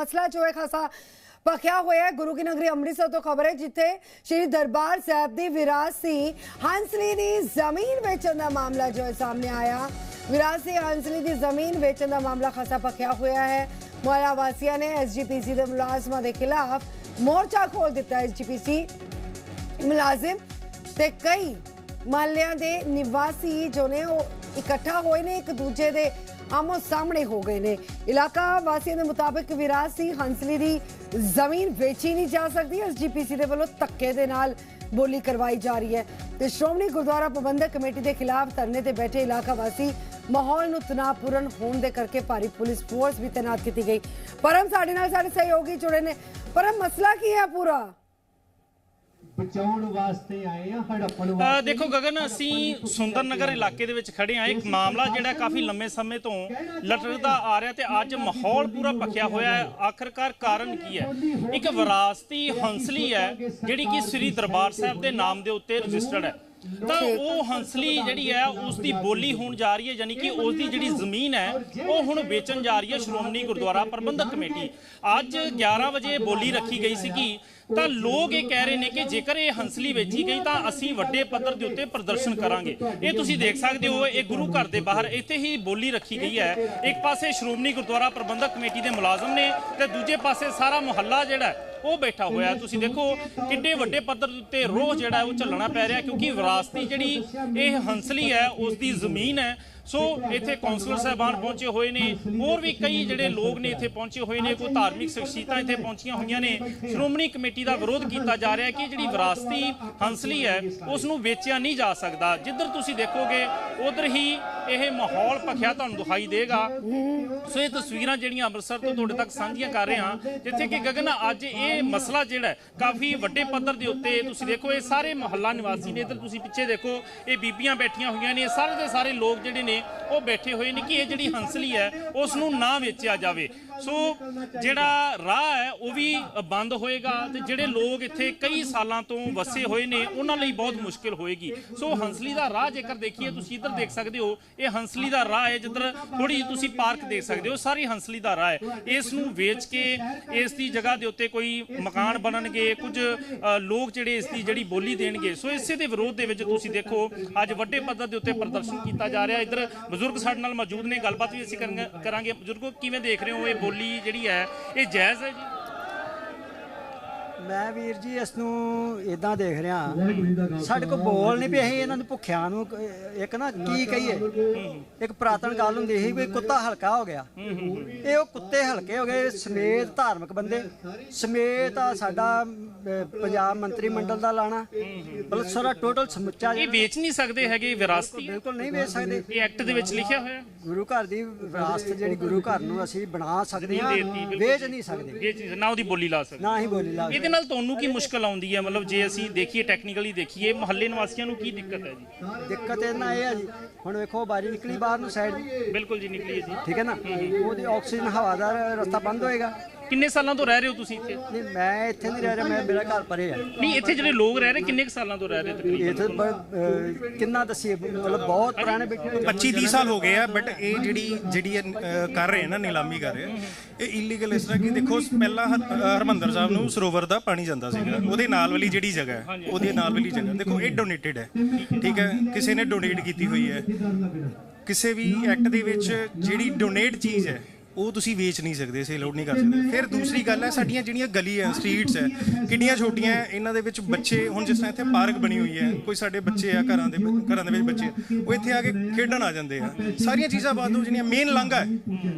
ਮਸਲਾ ਜੋ ਹੈ ਖਾਸਾ ਪਖਿਆ ਹੋਇਆ ਹੈ। ਗੁਰੂ ਕੀ ਨਗਰੀ ਅੰਮ੍ਰਿਤਸਰ ਤੋਂ ਖਬਰ ਹੈ, ਜਿੱਥੇ ਸ਼੍ਰੀ ਦਰਬਾਰ ਸਾਹਿਬ ਦੀ ਵਿਰਾਸਤੀ ਹੰਸਲੀ ਦੀ ਜ਼ਮੀਨ ਵੇਚਣ ਦਾ ਮਾਮਲਾ ਜੋ ਹੈ ਸਾਹਮਣੇ ਆਇਆ। ਵਿਰਾਸਤੀ ਹੰਸਲੀ ਦੀ ਜ਼ਮੀਨ ਵੇਚਣ ਦਾ ਮਾਮਲਾ ਖਾਸਾ ਪਖਿਆ ਹੋਇਆ ਹੈ। ਮੁਹੱਲਾ ਵਾਸੀਆਂ ਨੇ ਐਸਜੀਪੀਸੀ ਦੇ ਮੁਲਾਜ਼ਮਾਂ ਦੇ ਖਿਲਾਫ ਮੋਰਚਾ ਖੋਲ ਦਿੱਤਾ ਐਸਜੀਪੀਸੀ ਮੁਲਾਜ਼ਮ ਤੇ ਕਈ ਮਹੱਲਿਆਂ ਦੇ ਨਿਵਾਸੀ ਜੋ ਨੇ ਉਹ ਇਕੱਠਾ ਹੋਏ ਨੇ, ਇੱਕ ਦੂਜੇ ਦੇ ਆਮੋ ਸਾਹਮਣੇ ਹੋ ਗਏ ਨੇ। ਇਲਾਕਾ ਵਾਸੀਆਂ ਦੇ ਮੁਤਾਬਕ ਵਿਰਾਸਤੀ ਹੰਸਲੀ ਦੀ ਜ਼ਮੀਨ ਵੇਚੀ ਨਹੀਂ ਜਾ ਸਕਦੀ। ਐਸਜੀਪੀਸੀ ਦੇ ਵੱਲੋਂ ਧੱਕੇ ਦੇ ਨਾਲ ਬੋਲੀ ਕਰਵਾਈ ਜਾ ਰਹੀ ਹੈ। ਤੇ ਸ਼੍ਰੋਮਣੀ ਗੁਰਦੁਆਰਾ ਪ੍ਰਬੰਧਕ ਕਮੇਟੀ ਦੇ ਖਿਲਾਫ ਧਰਨੇ ਤੇ ਬੈਠੇ ਇਲਾਕਾ ਵਾਸੀ ਮਾਹੌਲ ਨੂੰ ਤਣਾਅਪੂਰਨ ਹੋਣ ਦੇ ਕਰਕੇ ਭਾਰੀ ਪੁਲਿਸ ਫੋਰਸ ਵੀ ਤਾਇਨਾਤ ਕੀਤੀ ਗਈ। ਪਰਮ ਸਾਡੇ ਨਾਲ ਸਾਡੇ ਸਹਿਯੋਗੀ ਜੁੜੇ ਨੇ। ਪਰਮ, ਮਸਲਾ ਕੀ ਹੈ ਪੂਰਾ? ਬਚਾਉਣ ਵਾਸਤੇ ਆਏ ਆ ਹੜੱਪਣ ਵਾਸਤੇ। ਦੇਖੋ ਗਗਨ ਅਸੀਂ ਸੁੰਦਰ ਨਗਰ ਇਲਾਕੇ ਦੇ ਵਿੱਚ ਖੜੇ ਆ ਇੱਕ ਮਾਮਲਾ ਜਿਹੜਾ ਕਾਫੀ ਲੰਮੇ ਸਮੇਂ ਤੋਂ ਲਟਕਦਾ ਆ ਰਿਹਾ ਤੇ ਅੱਜ ਮਾਹੌਲ ਪੂਰਾ ਪੱਕਿਆ ਹੋਇਆ ਹੈ। ਆਖਰਕਾਰ ਕਾਰਨ ਕੀ ਹੈ? ਇੱਕ ਵਿਰਾਸਤੀ ਹੰਸਲੀ ਹੈ ਜਿਹੜੀ ਕਿ ਸ੍ਰੀ ਦਰਬਾਰ ਸਾਹਿਬ ਦੇ ਨਾਮ ਦੇ ਉੱਤੇ ਰਜਿਸਟਰਡ ਹੈ। ਤਾਂ ਉਹ ਹੰਸਲੀ ਜਿਹੜੀ ਹੈ ਉਸ ਦੀ ਬੋਲੀ ਹੋਣ ਜਾ ਰਹੀ ਹੈ ਯਾਨੀ ਕਿ ਉਸ ਦੀ ਜਿਹੜੀ ਜ਼ਮੀਨ ਹੈ ਉਹ ਹੁਣ ਵੇਚਣ ਜਾ ਰਹੀ ਹੈ ਸ਼੍ਰੋਮਣੀ ਗੁਰਦੁਆਰਾ ਪ੍ਰਬੰਧਕ ਕਮੇਟੀ। ਅੱਜ 11 ਵਜੇ ਬੋਲੀ ਰੱਖੀ ਗਈ ਸੀਗੀ। ਤਾਂ ਲੋਕ ਇਹ ਕਹਿ ਰਹੇ ਨੇ ਕਿ ਜੇਕਰ ਇਹ ਹੰਸਲੀ ਵੇਚੀ ਗਈ ਤਾਂ ਅਸੀਂ ਵੱਡੇ ਪੱਧਰ ਦੇ ਉੱਤੇ ਪ੍ਰਦਰਸ਼ਨ ਕਰਾਂਗੇ। ਇਹ ਤੁਸੀਂ ਦੇਖ ਸਕਦੇ ਹੋ ਇਹ ਗੁਰੂ ਘਰ ਦੇ ਬਾਹਰ ਇੱਥੇ ਹੀ ਬੋਲੀ ਰੱਖੀ ਗਈ ਹੈ। ਇੱਕ ਪਾਸੇ ਸ਼੍ਰੋਮਣੀ ਗੁਰਦੁਆਰਾ ਪ੍ਰਬੰਧਕ ਕਮੇਟੀ ਦੇ ਮੁਲਾਜ਼ਮ ਨੇ ਤੇ ਦੂਜੇ ਪਾਸੇ ਸਾਰਾ ਮੁਹੱਲਾ ਜਿਹੜਾ ਉਹ ਬੈਠਾ ਹੋਇਆ। ਤੁਸੀਂ ਦੇਖੋ ਕਿੰਨੇ ਵੱਡੇ ਪੱਧਰ ਦੇ ਉੱਤੇ ਰੋਹ ਜਿਹੜਾ ਉਹ ਝੱਲਣਾ ਪੈ ਰਿਹਾ ਕਿਉਂਕਿ ਵਿਰਾਸਤੀ ਜਿਹੜੀ ਇਹ ਹੰਸਲੀ ਹੈ ਉਸ ਦੀ ਜ਼ਮੀਨ ਹੈ। ਸੋ ਇੱਥੇ ਕਾਉਂਸਲਰ ਸਾਹਿਬਾਨ ਪਹੁੰਚੇ ਹੋਏ ਨੇ। ਹੋਰ ਵੀ ਕਈ ਜਿਹੜੇ ਲੋਕ ਨੇ ਇੱਥੇ ਪਹੁੰਚੇ ਹੋਏ ਨੇ, ਕੋਈ ਧਾਰਮਿਕ ਸ਼ਖਸੀਅਤਾਂ ਇੱਥੇ ਪਹੁੰਚੀਆਂ ਹੋਈਆਂ ਨੇ। ਸ਼੍ਰੋਮਣੀ ਕਮੇਟੀ ਦਾ ਵਿਰੋਧ ਕੀਤਾ ਜਾ ਰਿਹਾ ਕਿ ਜਿਹੜੀ ਵਿਰਾਸਤੀ ਹੰਸਲੀ ਹੈ ਉਸ ਨੂੰ ਵੇਚਿਆ ਨਹੀਂ ਜਾ ਸਕਦਾ। ਜਿੱਧਰ ਤੁਸੀਂ ਦੇਖੋਗੇ, ਉਧਰ ਹੀ ਇਹ ਮਾਹੌਲ ਭਖਿਆ ਤੁਹਾਨੂੰ ਦਿਖਾਈ ਦੇਗਾ। ਸੋ ਇਹ ਤਸਵੀਰਾਂ ਜਿਹੜੀਆਂ ਅੰਮ੍ਰਿਤਸਰ ਤੋਂ ਤੁਹਾਡੇ ਤੱਕ ਸਾਂਝੀਆਂ ਕਰ ਰਹੇ ਹਾਂ, ਜਿੱਥੇ ਕਿ ਗਗਨ, ਅੱਜ ਇਹ ਮਸਲਾ ਜਿਹੜਾ ਕਾਫੀ ਵੱਡੇ ਪੱਧਰ ਦੇ ਉੱਤੇ ਤੁਸੀਂ ਦੇਖੋ, ਇਹ ਸਾਰੇ ਮੁਹੱਲਾ ਨਿਵਾਸੀ ਨੇ। ਇੱਧਰ ਤੁਸੀਂ ਪਿੱਛੇ ਦੇਖੋ, ਇਹ ਬੀਬੀਆਂ ਬੈਠੀਆਂ ਹੋਈਆਂ ਨੇ। ਸਾਰੇ ਦੇ ਸਾਰੇ ਲੋਕ ਜਿਹੜੇ ਨੇ ਉਹ ਬੈਠੇ ਹੋਏ ਨੇ ਕਿ ਇਹ ਜਿਹੜੀ ਹੰਸਲੀ ਹੈ ਉਸ ਨੂੰ ਨਾ ਵੇਚਿਆ ਜਾਵੇ। ਸੋ ਜਿਹੜਾ ਰਾਹ ਹੈ, ਉਹ ਵੀ ਬੰਦ ਹੋਏਗਾ ਤੇ ਜਿਹੜੇ ਲੋਕ ਇੱਥੇ ਕਈ ਸਾਲਾਂ ਤੋਂ ਵਸੇ ਹੋਏ ਨੇ, ਉਹਨਾਂ ਲਈ ਬਹੁਤ ਮੁਸ਼ਕਿਲ ਹੋਏਗੀ। ਸੋ ਹੰਸਲੀ ਦਾ ਰਾਹ ਜੇਕਰ ਦੇਖੀਏ, ਤੁਸੀਂ ਇੱਧਰ ਦੇਖ ਸਕਦੇ ਹੋ, ਇਹ ਹੰਸਲੀ ਦਾ ਰਾਹ ਹੈ, ਜਿੱਧਰ ਥੋੜੀ ਜਿਹੀ ਤੁਸੀਂ ਪਾਰਕ ਦੇਖ ਸਕਦੇ ਹੋ, ਸਾਰੀ ਹੰਸਲੀ ਦਾ ਰਾਹ ਹੈ। ਇਸ ਨੂੰ ਵੇਚ ਕੇ ਇਸ ਦੀ ਜਗ੍ਹਾ ਦੇ ਉੱਤੇ ਕੋਈ ਮਕਾਨ ਬਣਨਗੇ, ਕੁਝ ਲੋਕ ਜਿਹੜੇ ਇਸ ਦੀ ਜਿਹੜੀ ਬੋਲੀ ਦੇਣਗੇ। ਸੋ ਇਸੇ ਦੇ ਵਿਰੋਧ ਦੇ ਵਿੱਚ ਤੁਸੀਂ ਦੇਖੋ, ਅੱਜ ਵੱਡੇ ਪੱਧਰ ਦੇ ਉੱਤੇ ਪ੍ਰਦਰਸ਼ਨ ਕੀਤਾ ਜਾ ਰਿਹਾ। ਇੱਧਰ ਬਜ਼ੁਰਗ ਸਾਡੇ ਨਾਲ ਮੌਜੂਦ ਨੇ, ਗੱਲਬਾਤ ਵੀ ਅਸੀਂ ਕਰਾਂਗੇ ਕਰਾਂਗੇ। ਬਜ਼ੁਰਗੋ, ਕਿਵੇਂ ਦੇਖ ਰਹੇ ਹੋ ਇਹ ਬੋਲੀ ਜਿਹੜੀ ਹੈ ਇਹ ਜਾਇਜ਼ ਹੈ ਜੀ? ਮੈਂ ਵੀਰ ਜੀ ਇਸ ਨੂੰ ਇਦਾਂ ਦੇਖ ਰਿਹਾ। ਸਾਡੇ ਕੋਲ ਬੋਲ ਨਹੀਂ ਪਈ ਅਸੀਂ ਇਹਨਾਂ ਨੂੰ ਭੁੱਖਿਆਂ ਨੂੰ ਇੱਕ ਨਾ ਕੀ ਕਹੀਏ? ਇੱਕ ਪ੍ਰਾਤਨ ਗੱਲ ਹੁੰਦੀ ਸੀ ਵੀ ਕੁੱਤਾ ਹਲਕਾ ਹੋ ਗਿਆ। ਇਹ ਉਹ ਕੁੱਤੇ ਹਲਕੇ ਹੋ ਗਏ ਸਮੇਤ ਧਾਰਮਿਕ ਬੰਦੇ। ਸਮੇਤ ਆ ਸਾਡਾ ਪੰਜਾਬ ਮੰਤਰੀ ਮੰਡਲ ਦਾ ਲਾਣਾ। ਮਤਲਬ ਸਾਰਾ ਟੋਟਲ ਸਮੁੱਚਾ ਇਹ ਵੇਚ ਨਹੀਂ ਸਕਦੇ ਹੈਗੇ ਵਿਰਾਸਤੀ? ਬਿਲਕੁਲ ਨਹੀਂ ਵੇਚ ਸਕਦੇ। ਇਹ ਐਕਟ ਦੇ ਵਿੱਚ ਲਿਖਿਆ ਹੋਇਆ? ਗੁਰੂ ਘਰ ਦੀ ਵਿਰਾਸਤ ਜਿਹੜੀ ਗੁਰੂ ਘਰ ਨੂੰ ਅਸੀਂ ਬਣਾ ਸਕਦੇ ਹਾਂ। ਵੇਚ ਨਹੀਂ ਸਕਦੇ। ਇਹ ਚੀਜ਼ ਨਾ ਉਹਦੀ ਬੋਲੀ ਲਾ ਸਕਦੇ। ਨਾ ਹੀ ਬੋਲੀ ਲਾ ਇਹਦੇ ਨਾਲ ਤੁਹਾਨੂੰ ਕੀ ਮੁਸ਼ਕਲ ਆਉਂਦੀ ਹੈ? ਮਤਲਬ ਜੇ ਅਸੀਂ ਦੇਖੀਏ ਟੈਕਨੀਕਲੀ ਦੇਖੀਏ ਮਹੱਲੇ ਨਿਵਾਸੀਆਂ ਨੂੰ ਕੀ ਦਿੱਕਤ ਹੈ ਜੀ? ਦਿੱਕਤ ਇਹਨਾਂ ਇਹ ਹੈ ਜੀ। ਹੁਣ ਵੇਖੋ ਬਾਰੀ ਨਿਕਲੀ ਬਾਹਰ ਨੂੰ ਸਾਈਡ ਬਿਲਕੁਲ ਜੀ ਨਿਕਲੀਏ ਜੀ। ਠੀਕ ਹੈ ਨਾ? ਉਹਦੀ ਆਕਸੀਜਨ ਹਵਾ ਦਾ ਰਸਤਾ ਬੰਦ ਹੋਏਗਾ। ਕਿੰਨੇ ਸਾਲਾਂ ਤੋਂ ਰਹਿ ਰਹੇ ਹੋ ਤੁਸੀਂ ਇੱਥੇ? ਨਹੀਂ ਮੈਂ ਇੱਥੇ ਨਹੀਂ ਰਹਿ ਰਿਹਾ ਮੈਂ ਮੇਰਾ ਘਰ ਪਰੇ ਆ ਨਹੀਂ ਇੱਥੇ ਜਿਹੜੇ ਲੋਕ ਰਹਿ ਰਹੇ ਕਿੰਨੇ ਕੁ ਸਾਲਾਂ ਤੋਂ ਰਹਿ ਰਹੇ ਤਕਰੀਬਨ? ਇੱਥੇ ਬ- ਅਹ ਕਿੰਨਾ ਦਸੀਏ ਮਤਲਬ ਬਹੁਤ ਪੁਰਾਣੇ ਬੈਠੇ ਹੋਏ 25 30 ਸਾਲ ਹੋ ਗਏ ਆ ਬਟ ਇਹ ਜਿਹੜੀ ਜਿਹੜੀ ਇਹ, ਅਹ, ਕਰ ਰਹੇ ਆ ਨਾ ਨਿਲਾਮੀ ਕਰ ਰਹੇ ਆ ਇਹ ਇਲੀਗਲ ਇਸ ਤਰ੍ਹਾਂ ਕਿ ਦੇਖੋ ਪਹਿਲਾਂ ਹਰ- ਅਹ, ਹਰਮੰਦਰ ਸਾਹਿਬ ਨੂੰ ਸਰੋਵਰ ਦਾ ਪਾਣੀ ਜਾਂਦਾ ਸੀਗਾ ਉਹਦੇ ਨਾਲ ਵਾਲੀ ਜਿਹੜੀ ਜਗ੍ਹਾ ਹੈ ਉਹਦੇ ਨਾਲ ਵਾਲੀ ਜਗ੍ਹਾ ਦੇਖੋ ਇਹ ਡੋਨੇਟਡ ਹੈ ਠੀਕ ਹੈ ਕਿਸੇ ਨੇ ਡੋਨੇਟ ਕੀਤੀ ਹੋਈ ਹੈ ਕਿਸੇ ਵੀ ਐਕਟ ਦੇ ਵਿੱਚ ਜਿਹੜੀ ਡੋਨੇਟ ਚੀਜ਼ ਹੈ ਉਹ ਤੁਸੀਂ ਵੇਚ ਨਹੀਂ ਸਕਦੇ ਇਸੇ ਲੋਡ ਨਹੀਂ ਕਰ ਸਕਦੇ। ਫਿਰ ਦੂਸਰੀ ਗੱਲ ਹੈ ਸਾਡੀਆਂ ਜਿਹੜੀਆਂ ਗਲੀਆਂ ਸਟਰੀਟਸ ਹੈ ਕਿੰਨੀਆਂ ਛੋਟੀਆਂ ਹੈ, ਇਹਨਾਂ ਦੇ ਵਿੱਚ ਬੱਚੇ ਹੁਣ ਜਿਸ ਤਰ੍ਹਾਂ ਇੱਥੇ ਪਾਰਕ ਬਣੀ ਹੋਈ ਹੈ ਕੋਈ ਸਾਡੇ ਬੱਚੇ ਆ ਘਰਾਂ ਦੇ ਘਰਾਂ ਦੇ ਵਿੱਚ ਬੱਚੇ ਉਹ ਇੱਥੇ ਆ ਕੇ ਖੇਡਣ ਆ ਜਾਂਦੇ ਆ। ਸਾਰੀਆਂ ਚੀਜ਼ਾਂ ਬੰਦ ਹੋ ਜਿਹੜੀਆਂ ਮੇਨ ਲਾਂਘਾ ਹੈ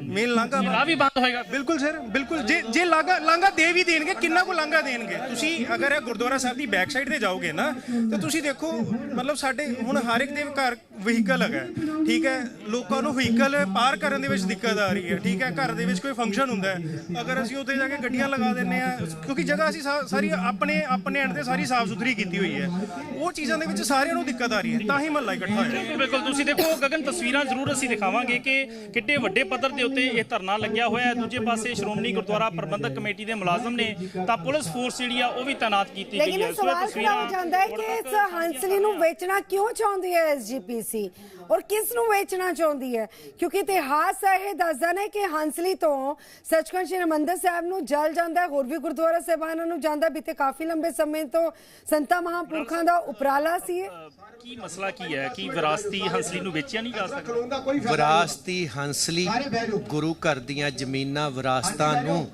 ਮੇਨ ਲਾਂਘਾ ਬੰਦ- ਆ ਵੀ ਬੰਦ ਹੋਏਗਾ। ਬਿਲਕੁਲ ਸਰ ਬਿਲਕੁਲ। ਜੇ ਜੇ ਲਾਂਘਾ ਲਾਂਘਾ ਦੇ ਵੀ ਦੇਣਗੇ ਕਿੰਨਾ ਕੋ ਲਾਂਘਾ ਦੇਣਗੇ? ਤੁਸੀਂ ਅਗਰ ਇਹ ਗੁਰਦੁਆਰਾ ਸਾਹਿਬ ਦੀ ਬੈਕ ਸਾਈਡ ਤੇ ਜਾਓਗੇ ਨਾ ਤਾਂ ਤੁਸੀਂ ਦੇਖੋ ਮਤਲਬ ਸਾਡੇ ਹੁਣ ਹਰ ਇੱਕ ਦੇ ਘਰ ਵਹੀਕਲ ਹੈਗਾ ਹੈ, ਠੀਕ ਹੈ ਲੋਕਾਂ ਨੂੰ ਵਹੀਕਲ ਪਾਰ ਕਰਨ ਦੇ ਵਿੱਚ ਦਿੱਕਤ ਆ ਰਹੀ ਹੈ। ਠੀਕ ਹੈ ਘਰ ਦੇ ਵਿੱਚ ਕੋਈ ਫੰਕਸ਼ਨ ਹੁੰਦਾ ਹੈ। ਅਗਰ ਅਸੀਂ ਉੱਥੇ ਜਾ ਕੇ ਗੱਡੀਆਂ ਲਗਾ ਦਿੰਨੇ ਆ ਕਿਉਂਕਿ ਜਗ੍ਹਾ ਅਸੀਂ ਸਾਰੀ ਆਪਣੇ ਆਪਣੇ ਐਂਡ ਤੇ ਸਾਰੀ ਸਾਫ਼ ਸੁਥਰੀ ਕੀਤੀ ਹੋਈ ਹੈ। ਉਹ ਚੀਜ਼ਾਂ ਦੇ ਵਿੱਚ ਸਾਰਿਆਂ ਨੂੰ ਦਿੱਕਤ ਆ ਰਹੀ ਹੈ ਤਾਂ ਹੀ ਮਹੱਲਾ ਇਕੱਠਾ ਹੋਇਆ। ਬਿਲਕੁਲ ਬਿਲਕੁਲ। ਤੁਸੀਂ ਦੇਖੋ ਗਗਨ ਤਸਵੀਰਾਂ ਜ਼ਰੂਰ ਅਸੀਂ ਦਿਖਾਵਾਂਗੇ ਕਿ ਕਿੱਡੇ ਵੱਡੇ ਪੱਧਰ ਦੇ ਉੱਤੇ ਇਹ ਧਰਨਾ ਲੱਗਿਆ ਹੋਇਆ ਹੈ। ਦੂਜੇ ਪਾਸੇ ਸ਼੍ਰੋਮਣੀ ਗੁਰਦੁਆਰਾ ਪ੍ਰਬੰਧਕ ਕਮੇਟੀ ਦੇ ਮੁਲਾਜ਼ਮ ਨੇ ਤਾਂ ਪੁਲਿਸ ਫੋਰਸ ਜਿਹੜੀ ਆ ਉਹ ਵੀ ਤਾਇਨਾਤ ਕੀਤੀ ਲੇਕਿਨ ਗਈ ਹੈ। ਇਹ ਸਵਾਲ ਖੜਾ ਹੋ ਤਸਵੀਰਾਂ ਜਾਂਦਾ ਹੈ ਕਿ ਇਸ ਹੰਸਲੀ ਨੂੰ ਵੇਚਣਾ ਕਿਉਂ ਚਾਹੁੰਦੀ ਹੈ ਐਸਜੀਪੀਸੀ ਔਰ ਕਿਸ ਨੂੰ ਵੇਚਣਾ ਚਾਹੁੰਦੀ ਹੈ? ਕਿਉਂਕਿ ਇਤਿਹਾਸ ਹੈ ਇਹ ਦੱਸਦਾ ਨੇ ਕਿ ਹੰਸਲੀ ਤੋਂ ਸੱਚਖੰਡ ਸ਼੍ਰੀ ਹਰਿਮੰਦਰ ਸਾਹਿਬ ਨੂੰ ਜਲ ਜਾਂਦਾ ਹੋਰ ਵੀ ਗੁਰਦੁਆਰਾ ਸਾਹਿਬਾਨਾਂ ਨੂੰ ਜਾਂਦਾ। ਬੀਤੇ ਕਾਫੀ ਲੰਬੇ ਸਮੇਂ ਤੋਂ ਸੰਤਾਂ ਮਹਾਂਪੁਰਖਾਂ ਦਾ ਉਪਰਾਲਾ ਸੀ ਕੀ ਮਸਲਾ ਕੀ ਹੈ? ਕਿ ਵਿਰਾਸਤੀ ਹੰਸਲੀ ਨੂੰ ਵੇਚਿਆ ਨਹੀਂ ਜਾ ਸਕਦਾ? ਵਿਰਾਸਤੀ ਹੰਸਲੀ ਗੁਰੂ ਘਰ ਦੀਆਂ ਜ਼ਮੀਨਾਂ ਵਿਰਾਸਤਾਂ ਨੂੰ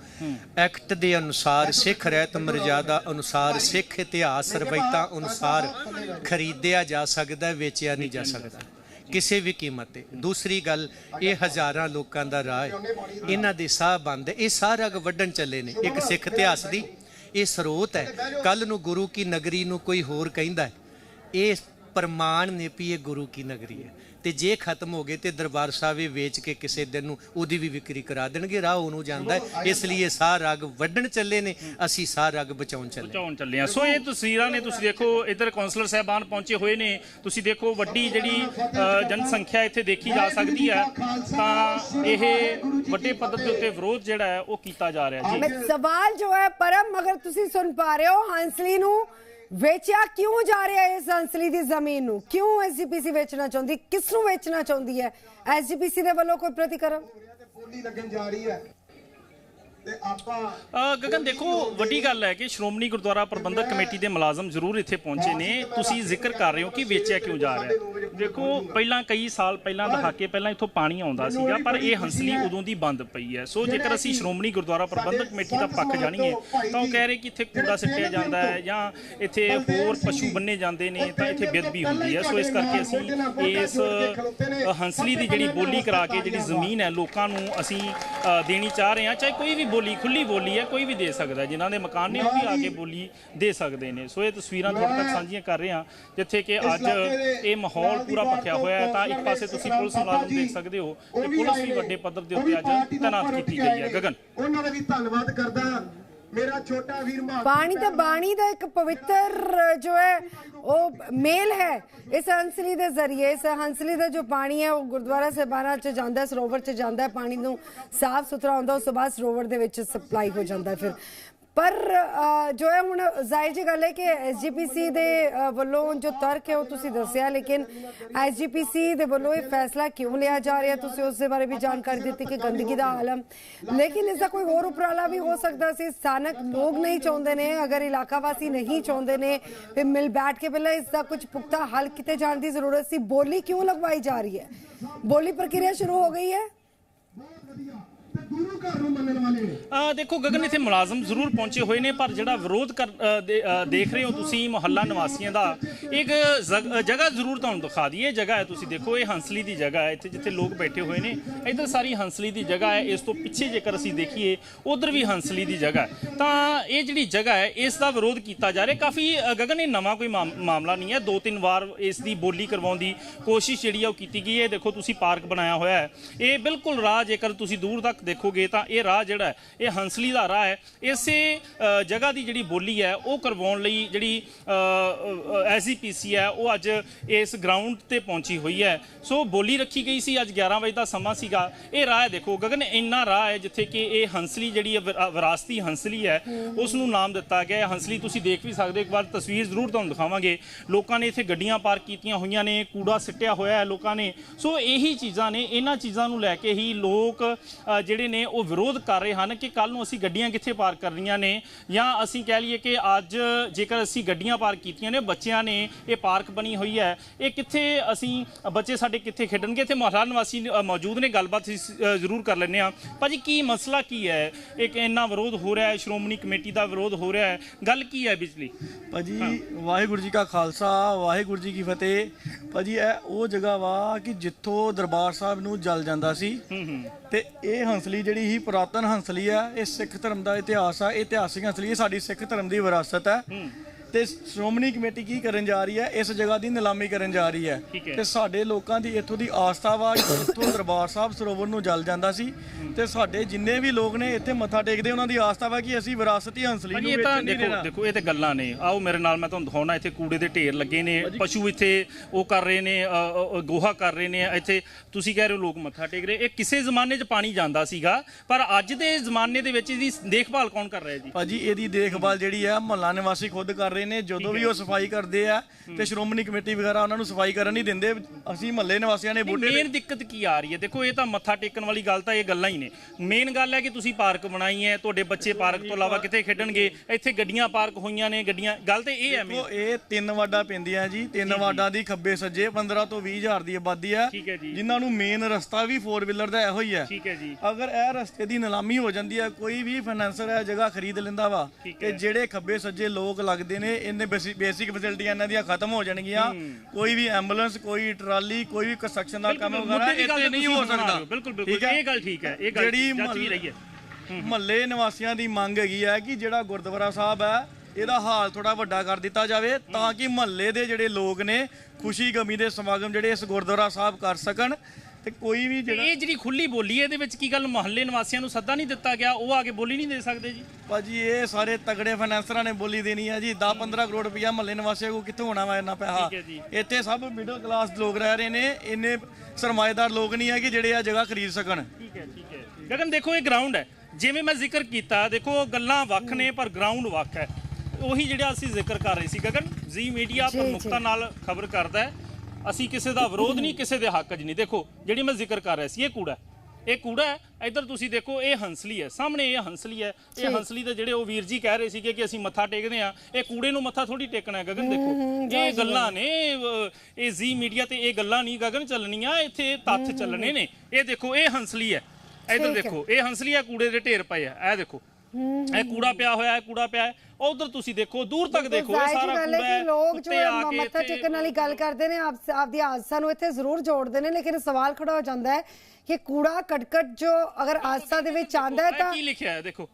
ਐਕਟ ਦੇ ਅਨੁਸਾਰ ਸਿੱਖ ਰਹਿਤ ਮਰਜ਼ਾਦਾ ਅਨੁਸਾਰ ਸਿੱਖ ਇਤਿਹਾਸ ਰਵਾਇਤਾਂ ਅਨੁਸਾਰ ਖਰੀਦਿਆ ਜਾ ਸਕਦਾ ਹੈ, ਵੇਚਿਆ ਨਹੀਂ ਜਾ ਸਕਦਾ। ਕਿਸੇ ਵੀ ਕੀਮਤ ਤੇ। ਦੂਸਰੀ ਗੱਲ, ਇਹ ਹਜ਼ਾਰਾਂ ਲੋਕਾਂ ਦਾ ਰਾਹ ਹੈ। ਇਹਨਾਂ ਦੇ ਸਾਹ ਬੰਦ ਇਹ ਸਾਰਾ ਗ ਵੱਢਣ ਚੱਲੇ ਨੇ। ਇੱਕ ਸਿੱਖ ਇਤਿਹਾਸ ਦੀ ਇਹ ਸਰੋਤ ਹੈ। ਕੱਲ ਨੂੰ ਗੁਰੂ ਕੀ ਨਗਰੀ ਨੂੰ ਕੋਈ ਹੋਰ ਕਹਿੰਦਾ ਹੈ? ਇਹ ਪ੍ਰਮਾਣ ਨੇ ਵੀ ਇਹ ਗੁਰੂ ਕੀ ਨਗਰੀ ਹੈ। ਤੇ ਜੇ ਖਤਮ ਹੋ ਗਏ ਤੇ ਦਰਬਾਰ ਸਾਹਿਬ ਇਹ ਵੇਚ ਕੇ ਕਿਸੇ ਦਿਨ ਨੂੰ ਉਹਦੀ ਵੀ ਵਿਕਰੀ ਕਰਾ ਦੇਣਗੇ ਰਾਹ ਉਹਨੂੰ ਜਾਂਦਾ ਹੈ। ਇਸ ਲਈ ਇਹ ਸਾਹ ਰਗ ਵੱਢਣ ਚੱਲੇ ਨੇ ਅਸੀਂ ਸਾਹ ਰਗ ਬਚਾਉਣ ਚੱਲੇ ਪਹੁੰਚਾਉਣ ਚੱਲੇ ਆ ਸੋ ਇਹ ਤਸਵੀਰਾਂ ਨੇ ਤੁਸੀਂ ਦੇਖੋ ਇੱਧਰ ਕਾਉਂਸਲਰ ਸਾਹਿਬਾਨ ਪਹੁੰਚੇ ਹੋਏ ਨੇ। ਤੁਸੀਂ ਦੇਖੋ ਵੱਡੀ ਜਿਹੜੀ ਜਨਸੰਖਿਆ ਇੱਥੇ ਦੇਖੀ ਜਾ ਸਕਦੀ ਹੈ। ਤਾਂ ਇਹ ਵੱਡੇ ਪੱਧਰ ਦੇ ਉੱਤੇ ਵਿਰੋਧ ਜਿਹੜਾ ਹੈ ਉਹ ਕੀਤਾ ਜਾ ਰਿਹਾ ਜੀ। ਸਵਾਲ ਜੋ ਹੈ ਪਰਮ ਮਗਰ ਤੁਸੀਂ ਸੁਣ ਪਾ ਰਹੇ ਹੋ। ਹੰਸਲੀ ਨੂੰ ਵੇਚਿਆ ਕਿਉਂ ਜਾ ਰਿਹਾ ਹੈ ਇਸ ਅੰਸਲੀ ਦੀ ਜ਼ਮੀਨ ਨੂੰ? ਕਿਉਂ ਐਸਜੀਪੀਸੀ ਵੇਚਣਾ ਚਾਹੁੰਦੀ? ਕਿਸ ਨੂੰ ਵੇਚਣਾ ਚਾਹੁੰਦੀ ਹੈ? ਐਸਜੀਪੀਸੀ ਦੇ ਵੱਲੋਂ ਕੋਈ ਪ੍ਰਤੀਕਰਮ? ਬੋਲੀ ਲੱਗਣ ਜਾ ਰਹੀ ਹੈ। ਗਗਨ, ਦੇਖੋ, ਵੱਡੀ ਗੱਲ ਹੈ ਕਿ ਸ਼੍ਰੋਮਣੀ ਗੁਰਦੁਆਰਾ ਪ੍ਰਬੰਧਕ ਕਮੇਟੀ ਦੇ ਮੁਲਾਜ਼ਮ ਜ਼ਰੂਰ ਇੱਥੇ ਪਹੁੰਚੇ ਨੇ। ਤੁਸੀਂ ਜ਼ਿਕਰ ਕਰ ਰਹੇ ਹੋ ਕਿ ਵੇਚਿਆ ਕਿਉਂ ਜਾ ਰਿਹਾ? ਦੇਖੋ, ਪਹਿਲਾਂ ਕਈ ਸਾਲ ਪਹਿਲਾਂ ਦਹਾਕੇ ਪਹਿਲਾਂ ਇੱਥੋਂ ਪਾਣੀ ਆਉਂਦਾ ਸੀਗਾ, ਪਰ ਇਹ ਹੰਸਲੀ ਉਦੋਂ ਦੀ ਬੰਦ ਪਈ ਹੈ। ਸੋ ਜੇਕਰ ਅਸੀਂ ਸ਼੍ਰੋਮਣੀ ਗੁਰਦੁਆਰਾ ਪ੍ਰਬੰਧਕ ਕਮੇਟੀ ਦਾ ਪੱਖ ਜਾਣੀਏ, ਤਾਂ ਉਹ ਕਹਿ ਰਹੇ ਕਿ ਇੱਥੇ ਕੂੜਾ ਸਿੱਟਿਆ ਜਾਂਦਾ ਹੈ ਜਾਂ ਇੱਥੇ ਹੋਰ ਪਸ਼ੂ ਬੰਨੇ ਜਾਂਦੇ ਨੇ, ਤਾਂ ਇੱਥੇ ਬੇਦਬੀ ਹੁੰਦੀ ਹੈ। ਸੋ ਇਸ ਕਰਕੇ ਅਸੀਂ ਇਸ ਹੰਸਲੀ ਦੀ ਜਿਹੜੀ ਬੋਲੀ ਕਰਾ ਕੇ ਜਿਹੜੀ ਜ਼ਮੀਨ ਹੈ, ਲੋਕਾਂ ਨੂੰ ਅਸੀਂ ਦੇਣੀ ਚਾਹ ਰਹੇ ਹਾਂ। ਚਾਹੇ ਕੋਈ ਵੀ ਬੋਲੀ ਖੁੱਲੀ ਬੋਲੀ ਹੈ ਕੋਈ ਵੀ ਦੇ ਸਕਦਾ। ਜਿਨ੍ਹਾਂ ਦੇ ਮਕਾਨ ਨੇ ਉਹ ਵੀ ਆ ਕੇ ਬੋਲੀ ਦੇ ਸਕਦੇ ਨੇ। ਸੋ ਇਹ ਤਸਵੀਰਾਂ ਤੁਹਾਡੇ ਤੱਕ ਸਾਂਝੀਆਂ ਕਰ ਰਹੇ। ਹਾਂ ਜਿੱਥੇ ਕਿ ਅੱਜ ਇਹ ਮਾਹੌਲ ਪੂਰਾ ਪੱਕਿਆ ਹੋਇਆ ਹੈ। ਤਾਂ ਇੱਕ ਪਾਸੇ ਤੁਸੀਂ ਪੁਲਿਸ ਮੁਲਾਜ਼ਮ ਦੇਖ ਸਕਦੇ ਹੋ। ਕਿ ਪੁਲਿਸ ਵੀ ਵੱਡੇ ਪੱਧਰ ਦੇ ਉੱਤੇ ਅੱਜ ਤੈਨਾਤ ਕੀਤੀ ਗਈ ਹੈ। ਗਗਨ। ਉਹਨਾਂ ਦਾ ਵੀ ਧੰਨਵਾਦ ਕਰਦਾ ਪਾਣੀ ਤੇ ਬਾਣੀ ਦਾ ਇੱਕ ਪਵਿੱਤਰ ਜੋ ਹੈ ਉਹ ਮੇਲ ਹੈ। ਇਸ ਹੰਸਲੀ ਦੇ ਜ਼ਰੀਏ ਇਸ ਹੰਸਲੀ ਦਾ ਜੋ ਪਾਣੀ ਹੈ ਉਹ ਗੁਰਦੁਆਰਾ ਸਾਹਿਬਾਨਾਂ ਚ ਜਾਂਦਾ ਸਰੋਵਰ ਚ ਜਾਂਦਾ ਹੈ। ਪਾਣੀ ਨੂੰ ਸਾਫ਼ ਸੁਥਰਾ ਹੁੰਦਾ ਉਸ ਤੋਂ ਬਾਅਦ ਸਰੋਵਰ ਦੇ ਵਿੱਚ ਸਪਲਾਈ ਹੋ ਜਾਂਦਾ ਫਿਰ ਪਰ ਜੋ ਹੈ ਹੁਣ ਜ਼ਾਹਿਰ ਜੀ ਗੱਲ ਹੈ ਕਿ ਐਸਜੀਪੀਸੀ ਦੇ ਅ, ਵੱਲੋਂ ਜੋ ਤਰਕ ਹੈ ਉਹ ਤੁਸੀਂ ਦੱਸਿਆ ਲੇਕਿਨ ਐਸਜੀਪੀਸੀ ਦੇ ਵੱਲੋਂ ਇਹ ਫੈਸਲਾ ਕਿਉਂ ਲਿਆ ਜਾ ਰਿਹਾ? ਤੁਸੀਂ ਉਸ ਦੇ ਬਾਰੇ ਵੀ ਜਾਣਕਾਰੀ ਦਿੱਤੀ ਕਿ ਗੰਦਗੀ ਦਾ ਆਲਮ। ਲੇਕਿਨ ਇਸ ਦਾ ਕੋਈ ਹੋਰ ਉਪਰਾਲਾ ਵੀ ਹੋ ਸਕਦਾ ਸੀ। ਸਥਾਨਕ ਲੋਕ ਨਹੀਂ ਚਾਹੁੰਦੇ ਨੇ ਅਗਰ ਇਲਾਕਾ ਵਾਸੀ ਨਹੀਂ ਚਾਹੁੰਦੇ ਨੇ ਫਿਰ ਮਿਲ ਬੈਠ ਕੇ ਪਹਿਲਾਂ ਇਸ ਦਾ ਕੁਝ ਪੁਖਤਾ ਹੱਲ ਕੀਤੇ ਜਾਣ ਦੀ ਜ਼ਰੂਰਤ ਸੀ। ਬੋਲੀ ਕਿਉਂ ਲਗਵਾਈ ਜਾ ਰਹੀ ਹੈ? ਬੋਲੀ ਪ੍ਰਕਿਰਿਆ ਸ਼ੁਰੂ ਹੋ ਗਈ ਹੈ? ਗੁਰੂ ਘਰ ਨੂੰ ਮੰਨਣ ਵਾਲੇ। ਨੇ ਅ, ਦੇਖੋ ਗਗਨ ਇੱਥੇ ਮੁਲਾਜ਼ਮ ਜ਼ਰੂਰ ਪਹੁੰਚੇ ਹੋਏ ਨੇ ਪਰ ਜਿਹੜਾ ਵਿਰੋਧ ਕਰ ਦੇਖ ਰਹੇ ਹੋ ਤੁਸੀਂ ਮੁਹੱਲਾ ਨਿਵਾਸੀਆਂ ਦਾ ਇੱਕ ਜ਼ਗ- ਜਗ੍ਹਾ ਜ਼ਰੂਰ ਤੁਹਾਨੂੰ ਦਿਖਾ ਦਈਏ। ਜਗ੍ਹਾ ਹੈ ਤੁਸੀਂ ਦੇਖੋ ਇਹ ਹੰਸਲੀ ਦੀ ਜਗ੍ਹਾ ਹੈ ਇੱਥੇ ਜਿੱਥੇ ਲੋਕ ਬੈਠੇ ਹੋਏ ਨੇ। ਇੱਧਰ ਸਾਰੀ ਹੰਸਲੀ ਦੀ ਜਗ੍ਹਾ ਹੈ ਇਸ ਤੋਂ ਪਿੱਛੇ ਜੇਕਰ ਅਸੀਂ ਦੇਖੀਏ ਉਧਰ ਵੀ ਹੰਸਲੀ ਦੀ ਜਗ੍ਹਾ ਹੈ। ਤਾਂ ਇਹ ਜਿਹੜੀ ਜਗ੍ਹਾ ਹੈ ਇਸ ਦਾ ਵਿਰੋਧ ਕੀਤਾ ਜਾ ਰਿਹਾ। ਕਾਫੀ ਗਗਨ ਇਹ ਨਵਾਂ ਕੋਈ ਮਾਮ- ਮਾਮਲਾ ਨਹੀਂ ਹੈ। ਦੋ ਤਿੰਨ ਵਾਰ ਇਸ ਦੀ ਬੋਲੀ ਕਰਵਾਉਣ ਦੀ ਕੋਸ਼ਿਸ਼ ਜਿਹੜੀ ਆ ਉਹ ਕੀਤੀ ਗਈ ਹੈ। ਦੇਖੋ ਤੁਸੀਂ ਪਾਰਕ ਬਣਾਇਆ ਹੋਇਆ ਹੈ। ਇਹ ਬਿਲਕੁਲ ਰਾਹ ਜੇਕਰ ਤੁਸੀਂ ਦੂਰ ਤੱਕ ਦੇਖੋ ਦੇਖੋਗੇ ਤਾਂ ਇਹ ਰਾਹ ਜਿਹੜਾ ਇਹ ਹੰਸਲੀ ਦਾ ਰਾਹ ਹੈ। ਇਸੇ ਜਗ੍ਹਾ ਦੀ ਜਿਹੜੀ ਬੋਲੀ ਹੈ, ਉਹ ਕਰਵਾਉਣ ਲਈ ਜਿਹੜੀ ਐਸਜੀਪੀਸੀ ਹੈ, ਉਹ ਅੱਜ ਇਸ ਗਰਾਊਂਡ ਤੇ ਪਹੁੰਚੀ ਹੋਈ ਹੈ। ਸੋ ਬੋਲੀ ਰੱਖੀ ਗਈ ਸੀ, ਅੱਜ 11 ਵਜੇ ਦਾ ਸਮਾਂ ਸੀਗਾ। ਇਹ ਰਾਹ ਹੈ ਦੇਖੋ, ਗਗਨ ਇੰਨਾ ਰਾਹ ਹੈ ਜਿੱਥੇ ਕਿ ਇਹ ਹੰਸਲੀ ਜਿਹੜੀ ਹੈ ਵਿਰਾਸਤੀ ਹੰਸਲੀ ਹੈ ਉਸ ਨੂੰ ਨਾਮ ਦਿੱਤਾ ਗਿਆ ਹੈ। ਹੰਸਲੀ ਤੁਸੀਂ ਦੇਖ ਵੀ ਸਕਦੇ ਹੋ, ਇੱਕ ਵਾਰ ਤਸਵੀਰ ਜ਼ਰੂਰ ਤੁਹਾਨੂੰ ਦਿਖਾਵਾਂਗੇ। ਲੋਕਾਂ ਨੇ ਇੱਥੇ ਗੱਡੀਆਂ ਪਾਰਕ ਕੀਤੀਆਂ ਹੋਈਆਂ ਨੇ, ਕੂੜਾ ਸਿੱਟਿਆ ਹੋਇਆ ਹੈ ਲੋਕਾਂ ਨੇ। ਸੋ ਇਹੀ ਚੀਜ਼ਾਂ ਨੇ, ਇਹਨਾਂ ਚੀਜ਼ਾਂ ਨੂੰ ਲੈ ਕੇ ਹੀ ਲੋਕ ਜਿਹੜੇ ਨੇ ਉਹ ਵਿਰੋਧ ਕਰ ਰਹੇ ਹਨ ਕਿ ਕੱਲ ਨੂੰ ਅਸੀਂ ਗੱਡੀਆਂ ਕਿੱਥੇ ਪਾਰਕ ਕਰਨੀਆਂ ਨੇ? ਜਾਂ ਅਸੀਂ ਕਹਿ ਲਈਏ ਕਿ ਅੱਜ ਜੇਕਰ ਅਸੀਂ ਗੱਡੀਆਂ ਪਾਰਕ ਕੀਤੀਆਂ ਨੇ ਬੱਚਿਆਂ ਨੇ ਇਹ ਪਾਰਕ ਬਣੀ ਹੋਈ ਹੈ ਇਹ ਕਿੱਥੇ ਅਸੀਂ ਬੱਚੇ ਸਾਡੇ ਕਿੱਥੇ ਖੇਡਣਗੇ? ਇੱਥੇ ਮਹੱਲਾ ਨਿਵਾਸੀ ਮੌਜੂਦ ਨੇ ਗੱਲਬਾਤ ਜ਼ਰੂਰ ਕਰ ਲੈਂਦੇ ਆ ਭਾਜੀ ਕੀ ਮਸਲਾ ਕੀ ਹੈ? ਇੱਕ ਇੰਨਾ ਵਿਰੋਧ ਹੋ ਰਿਹਾ ਹੈ ਸ਼੍ਰੋਮਣੀ ਕਮੇਟੀ ਦਾ ਵਿਰੋਧ ਹੋ ਰਿਹਾ ਹੈ। ਗੱਲ ਕੀ ਹੈ ਬਿਜਲੀ? ਭਾਜੀ ਵਾਹਿਗੁਰੂ ਜੀ ਕਾ ਖਾਲਸਾ ਵਾਹਿਗੁਰੂ ਜੀ ਕੀ ਫਤਿਹ। ਭਾਜੀ ਇਹ ਉਹ ਜਗ੍ਹਾ ਵਾ ਕਿ ਜਿੱਥੋਂ ਦਰਬਾਰ ਸਾਹਿਬ ਨੂੰ ਜਲ ਜਾਂਦਾ ਸੀ ਤੇ ਇਹ ਹੰਸਲੀ ਜਿਹੜੀ ਹੀ ਪੁਰਾਤਨ ਹੰਸਲੀ ਆ, ਇਹ ਸਿੱਖ ਧਰਮ ਦਾ ਇਤਿਹਾਸ ਆ ਇਹ ਇਤਿਹਾਸਿਕ ਹੰਸਲੀ, ਇਹ ਸਾਡੀ ਸਿੱਖ ਧਰਮ ਦੀ ਵਿਰਾਸਤ ਹੈ। ਤੇ ਸ਼੍ਰੋਮਣੀ ਕਮੇਟੀ ਕੀ ਕਰਨ ਜਾ ਰਹੀ ਹੈ? ਇਸ ਜਗ੍ਹਾ ਦੀ ਨਿਲਾਮੀ ਕਰਨ ਜਾ ਰਹੀ ਹੈ। ਤੇ ਸਾਡੇ ਲੋਕਾਂ ਦੀ ਇੱਥੋਂ ਦੀ ਆਸਥਾ ਵਾ ਇੱਥੋਂ ਦਰਬਾਰ ਸਾਹਿਬ ਸਰੋਵਰ ਨੂੰ ਜਲ ਜਾਂਦਾ ਸੀ। ਤੇ ਸਾਡੇ ਜਿੰਨੇ ਵੀ ਲੋਕ ਨੇ ਇੱਥੇ ਮੱਥਾ ਟੇਕਦੇ ਉਹਨਾਂ ਦੀ ਆਸਥਾ ਵਾ ਕਿ ਅਸੀਂ ਵਿਰਾਸਤੀ ਹੰਸਲੀ ਨੂੰ ਵੇਚਣ ਨਹੀਂ ਦੇਖੋ ਦੇਣਾ ਦੇਖੋ ਇਹ ਤੇ ਗੱਲਾਂ ਨੇ। ਆਓ ਮੇਰੇ ਨਾਲ ਮੈਂ ਤੁਹਾਨੂੰ ਦਿਖਾਉਣਾ ਇੱਥੇ ਕੂੜੇ ਦੇ ਢੇਰ ਲੱਗੇ ਨੇ ਪਸ਼ੂ ਇੱਥੇ ਉਹ ਕਰ ਰਹੇ ਨੇ ਗੋਹਾ ਕਰ ਰਹੇ ਨੇ ਇੱਥੇ ਤੁਸੀਂ ਕਹਿ ਰਹੇ ਹੋ ਲੋਕ ਮੱਥਾ ਟੇਕ ਰਹੇ। ਇਹ ਕਿਸੇ ਜ਼ਮਾਨੇ 'ਚ ਪਾਣੀ ਜਾਂਦਾ ਸੀਗਾ ਪਰ ਅੱਜ ਦੇ ਜ਼ਮਾਨੇ ਦੇ ਵਿੱਚ ਇਹਦੀ ਦੇਖਭਾਲ ਕੌਣ ਕਰ ਰਿਹਾ ਜੀ? ਭਾਜੀ ਇਹਦੀ ਦੇਖਭਾਲ ਜਿਹੜੀ ਆ ਮਹੱਲਾ ਨਿਵਾਸੀ ਖੁਦ ਕਰ ਰਹੇ ਰਹੇ ਨੇ ਜਦੋਂ ਵੀ ਉਹ ਸਫ਼ਾਈ ਕਰਦੇ ਆ ਤੇ ਸ਼੍ਰੋਮਣੀ ਕਮੇਟੀ ਵਗੈਰਾ ਉਹਨਾਂ ਨੂੰ ਸਫ਼ਾਈ ਕਰਨ ਨਹੀਂ ਦਿੰਦੇ। ਅਸੀਂ ਮਹੱਲੇ ਨਿਵਾਸੀਆਂ ਨੇ ਬੂਟੇ ਮੇਨ ਦਿੱਕਤ ਕੀ ਆ ਰਹੀ ਹੈ? ਦੇਖੋ ਇਹ ਤਾਂ ਮੱਥਾ ਟੇਕਣ ਵਾਲੀ ਗੱਲ ਤਾਂ ਇਹ ਗੱਲਾਂ ਹੀ ਨੇ। ਮੇਨ ਗੱਲ ਹੈ ਕਿ ਤੁਸੀਂ ਪਾਰਕ ਬਣਾਈ ਹੈ ਤੁਹਾਡੇ ਬੱਚੇ ਪਾਰਕ ਤੋਂ ਇਲਾਵਾ ਕਿੱਥੇ ਖੇਡਣਗੇ? ਇੱਥੇ ਗੱਡੀਆਂ ਪਾਰਕ ਹੋਈਆਂ ਨੇ ਗੱਡੀਆਂ ਗੱਲ ਤੇ ਇਹ ਹੈ ਮੇਨ ਇਹ ਤਿੰਨ ਵਾਰਡਾਂ ਪੈਂਦੀਆਂ ਜੀ। ਤਿੰਨ ਵਾਰਡਾਂ ਦੀ ਖੱਬੇ ਸੱਜੇ 15 ਤੋਂ 20 ਹਜ਼ਾਰ ਦੀ ਆਬਾਦੀ ਹੈ। ਜਿਨ੍ਹਾਂ ਨੂੰ ਮੇਨ ਰਸਤਾ ਵੀ 4 ਵੀਲਰ ਦਾ ਇਹੋ ਹੀ ਹੈ। ਠੀਕ ਹੈ ਜੀ। ਅਗਰ ਇਹ ਰਸਤੇ ਦੀ ਨਿਲਾਮੀ ਹੋ ਜਾਂਦੀ ਹੈ ਕੋਈ ਵੀ ਫਾਈਨੈਂਸਰ ਇਹ ਜਗ੍ਹਾ ਖਰੀਦ ਲੈਂਦਾ ਵਾ ਤੇ ਜਿਹੜੇ ਖੱਬੇ ਸੱਜੇ ਲੋਕ ਲੱਗਦੇ ਨੇ ਇਹਨੇ ਬੇਸਿਕ ਫੈਸਿਲਿਟੀਆਂ ਇਹਨਾਂ ਦੀਆਂ ਖਤਮ ਹੋ ਜਾਣਗੀਆਂ। ਕੋਈ ਵੀ ਐਂਬੂਲੈਂਸ ਕੋਈ ਟਰਾਲੀ ਕੋਈ ਵੀ ਕੰਸਟਰਕਸ਼ਨ ਦਾ ਕੰਮ ਵਗੈਰਾ ਇੱਥੇ ਨਹੀਂ ਹੋ ਸਕਦਾ। ਬਿਲਕੁਲ ਬਿਲਕੁਲ? ਇਹ ਗੱਲ ਠੀਕ ਹੈ ਇਹ ਗੱਲ ਜਿਹੜੀ ਰਹੀ ਹੈ। ਮਹੱਲੇ ਨਿਵਾਸੀਆਂ ਦੀ ਮੰਗ ਹੈਗੀ ਹੈ ਕਿ ਜਿਹੜਾ ਗੁਰਦੁਆਰਾ ਸਾਹਿਬ ਹੈ ਇਹਦਾ ਹਾਲ ਥੋੜਾ ਵੱਡਾ ਕਰ ਦਿੱਤਾ ਜਾਵੇ ਤਾਂ ਕਿ ਮਹੱਲੇ ਦੇ ਜਿਹੜੇ ਲੋਕ ਨੇ ਖੁਸ਼ੀ ਗਮੀ ਦੇ ਸਮਾਗਮ ਜਿਹੜੇ ਇਸ ਗੁਰਦੁਆਰਾ ਸਾਹਿਬ ਕਰ ਸਕਣ। ਤੇ ਕੋਈ ਵੀ ਤੇ ਜਿਹੜਾ ਇਹ ਜਿਹੜੀ ਖੁੱਲੀ ਬੋਲੀ ਹੈ ਇਹਦੇ ਵਿੱਚ ਕੀ ਗੱਲ ਮੁਹੱਲੇ ਨਿਵਾਸੀਆਂ ਨੂੰ ਸੱਦਾ ਨਹੀਂ ਦਿੱਤਾ ਗਿਆ? ਉਹ ਆ ਕੇ ਬੋਲੀ ਨਹੀਂ ਦੇ ਸਕਦੇ ਜੀ? ਭਾਜੀ ਇਹ ਸਾਰੇ ਤਗੜੇ ਫਾਈਨੈਂਸਰਾਂ ਨੇ ਬੋਲੀ ਦੇਣੀ ਹੈ ਜੀ। 10 15 ਕਰੋੜ ਰੁਪਇਆ ਮਹੱਲੇ ਨਿਵਾਸੀਆਂ ਕੋ ਕਿੱਥੋਂ ਹੋਣਾ ਵਾ ਇੰਨਾ ਪੈਸਾ? ਠੀਕ ਹੈ ਜੀ। ਇੱਥੇ ਸਭ ਮਿਡਲ ਕਲਾਸ ਲੋਕ ਰਹਿ ਰਹੇ ਨੇ। ਇੰਨੇ ਸਰਮਾਏਦਾਰ ਲੋਕ ਨਹੀਂ ਹੈ ਕਿ ਜਿਹੜੇ ਆ ਜਗ੍ਹਾ ਖਰੀਦ ਸਕਣ। ਠੀਕ ਹੈ ਠੀਕ ਹੈ। ਗਗਨ ਦੇਖੋ ਇਹ ਗਰਾਊਂਡ ਹੈ। ਜਿਵੇਂ ਮੈਂ ਜ਼ਿਕਰ ਕੀਤਾ ਦੇਖੋ ਗੱਲਾਂ ਵੱਖ ਨੇ ਪਰ ਗਰਾਊਂਡ ਵੱਖ ਹੈ। ਉਹੀ ਜਿਹੜਾ ਅਸੀਂ ਜ਼ਿਕਰ ਕਰ ਰਹੇ ਸੀ ਗਗਨ ਜ਼ੀ ਮੀਡੀਆ ਪ੍ਰਮੁਖਤਾ ਨਾਲ ਖਬਰ ਕਰਦਾ ਹੈ। ਅਸੀਂ ਕਿਸੇ ਦਾ ਵਿਰੋਧ ਨਹੀਂ ਕਿਸੇ ਦੇ ਹੱਕ 'ਚ ਨਹੀਂ। ਦੇਖੋ ਜਿਹੜੀ ਮੈਂ ਜ਼ਿਕਰ ਕਰ ਰਿਹਾ ਸੀ ਇਹ ਕੂੜਾ ਹੈ। ਇਹ ਕੂੜਾ ਹੈ ਇੱਧਰ ਤੁਸੀਂ ਦੇਖੋ ਇਹ ਹੰਸਲੀ ਹੈ। ਸਾਹਮਣੇ ਇਹ ਹੰਸਲੀ ਹੈ। ਇਹ ਹੰਸਲੀ ਦੇ ਜਿਹੜੇ ਉਹ ਵੀਰ ਜੀ ਕਹਿ ਰਹੇ ਸੀਗੇ ਕਿ ਅਸੀਂ ਮੱਥਾ ਟੇਕਦੇ ਆ ਇਹ ਕੂੜੇ ਨੂੰ ਮੱਥਾ ਥੋੜੀ ਟੇਕਣਾ ਹੈ ਗਗਨ ਦੇਖੋ। ਇਹ ਗੱਲਾਂ ਨੇ ਇਹ ਜ਼ੀ ਮੀਡੀਆ ਤੇ ਇਹ ਗੱਲਾਂ ਨਹੀਂ ਗਗਨ ਚੱਲਣੀਆਂ ਇੱਥੇ ਤੱਥ ਚੱਲਣੇ ਨੇ। ਇਹ ਦੇਖੋ ਇਹ ਹੰਸਲੀ ਹੈ। ਇੱਧਰ ਹੈ। ਦੇਖੋ ਇਹ ਹੰਸਲੀ ਆ ਕੂੜੇ ਦੇ ਢੇਰ ਪਏ ਆ। ਇਹ ਦੇਖੋ ਇਹ ਕੂੜਾ ਪਿਆ ਹੋਇਆ ਹੈ ਕੂੜਾ ਪਿਆ ਹੈ। ਉਧਰ ਤੁਸੀਂ ਦੇਖੋ ਦੂਰ ਤੱਕ ਦੇਖੋ ਇਹ ਸਾਰਾ ਕੂੜਾ ਹੈ ਲੋਕ ਜੋ ਮੱਥਾ ਟੇਕਣ ਵਾਲੀ ਗੱਲ ਕਰਦੇ ਨੇ ਆਪ ਆਪਦੀ ਆਸਥਾ ਨੂੰ ਇੱਥੇ ਜ਼ਰੂਰ ਜੋੜਦੇ ਨੇ ਲੇਕਿਨ ਸਵਾਲ ਖੜਾ ਹੋ ਜਾਂਦਾ ਹੈ ਕਿ ਕੂੜਾ ਕਟਕਟ ਜੋ ਅਗਰ ਆਸਥਾ ਦੇ ਵਿੱਚ ਆਂਦਾ ਹੈ ਤਾਂ ਕੀ ਲਿਖਿਆ ਹੈ ਦੇਖੋ।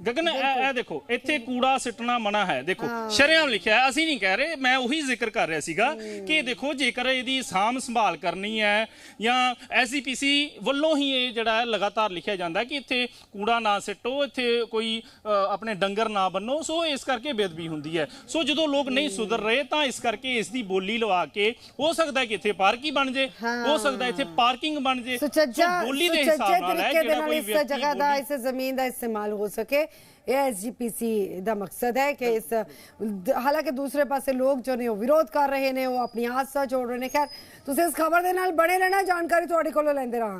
ਗਗਨ ਇਹ ਇਹ ਦੇਖੋ ਇੱਥੇ ਕੂੜਾ ਸਿੱਟਣਾ ਮਨਾ ਹੈ। ਦੇਖੋ ਸ਼ਰੇਆਮ ਲਿਖਿਆ ਹੈ ਅਸੀਂ ਨਹੀਂ ਕਹਿ ਰਹੇ ਮੈਂ ਉਹੀ ਜ਼ਿਕਰ ਕਰ ਰਿਹਾ ਸੀਗਾ ਕਿ ਦੇਖੋ ਜੇਕਰ ਇਹਦੀ ਸਾਂਭ ਸੰਭਾਲ ਕਰਨੀ ਹੈ ਜਾਂ ਐਸਜੀਪੀਸੀ ਵੱਲੋਂ ਹੀ ਇਹ ਜਿਹੜਾ ਹੈ ਲਗਾਤਾਰ ਲਿਖਿਆ ਜਾਂਦਾ ਕਿ ਇੱਥੇ ਕੂੜਾ ਨਾ ਸਿੱਟੋ ਇੱਥੇ ਕੋਈ ਅ, ਆਪਣੇ ਡੰਗਰ ਨਾ ਬੰਨੋ ਸੋ ਇਸ ਕਰਕੇ ਬੇਦਬੀ ਹੁੰਦੀ ਹੈ। ਸੋ ਜਦੋਂ ਲੋਕ ਨਹੀਂ ਸੁਧਰ ਰਹੇ ਤਾਂ ਇਸ ਕਰਕੇ ਇਸ ਦੀ ਬੋਲੀ ਲਵਾ ਕੇ ਹੋ ਸਕਦਾ ਹੈ ਕਿ ਇੱਥੇ ਪਾਰਕ ਹੀ ਬਣ ਜੇ ਹੋ ਸਕਦਾ ਹੈ ਇੱਥੇ ਪਾਰਕਿੰਗ ਬਣ ਜੇ ਸੁਚੱਜਾ ਬੋਲੀ ਦੇ ਸੁਚੱਜੇ ਹਿਸਾਬ ਨਾਲ ਹੈ ਤਰੀਕੇ ਦੇ ਜਿਹੜਾ ਨਾਲ ਕੋਈ ਇਸ ਵਿਅਕਤੀ ਜਗ੍ਹਾ ਦਾ ਬੋਲੀ- ਇਸ ਜ਼ਮੀਨ ਦਾ ਇਸਤੇਮਾਲ ਹੋ ਸਕੇ। ਇਹ ਐਸਜੀਪੀਸੀ ਦਾ ਮਕਸਦ ਹੈ ਕਿ ਇਸ ਹਾਲਾਂਕਿ ਦੂਸਰੇ ਪਾਸੇ ਲੋਕ ਜੋ ਨੇ ਉਹ ਵਿਰੋਧ ਕਰ ਰਹੇ ਨੇ, ਉਹ ਆਪਣੀ ਆਸਥਾ ਜੋੜ ਰਹੇ ਨੇ। ਖੈਰ, ਤੁਸੀਂ ਇਸ ਖਬਰ ਦੇ ਨਾਲ ਬਣੇ ਰਹਿਣਾ, ਜਾਣਕਾਰੀ ਤੁਹਾਡੇ ਕੋਲੋਂ ਲੈਂਦੇ ਰਹਾਂਗੇ।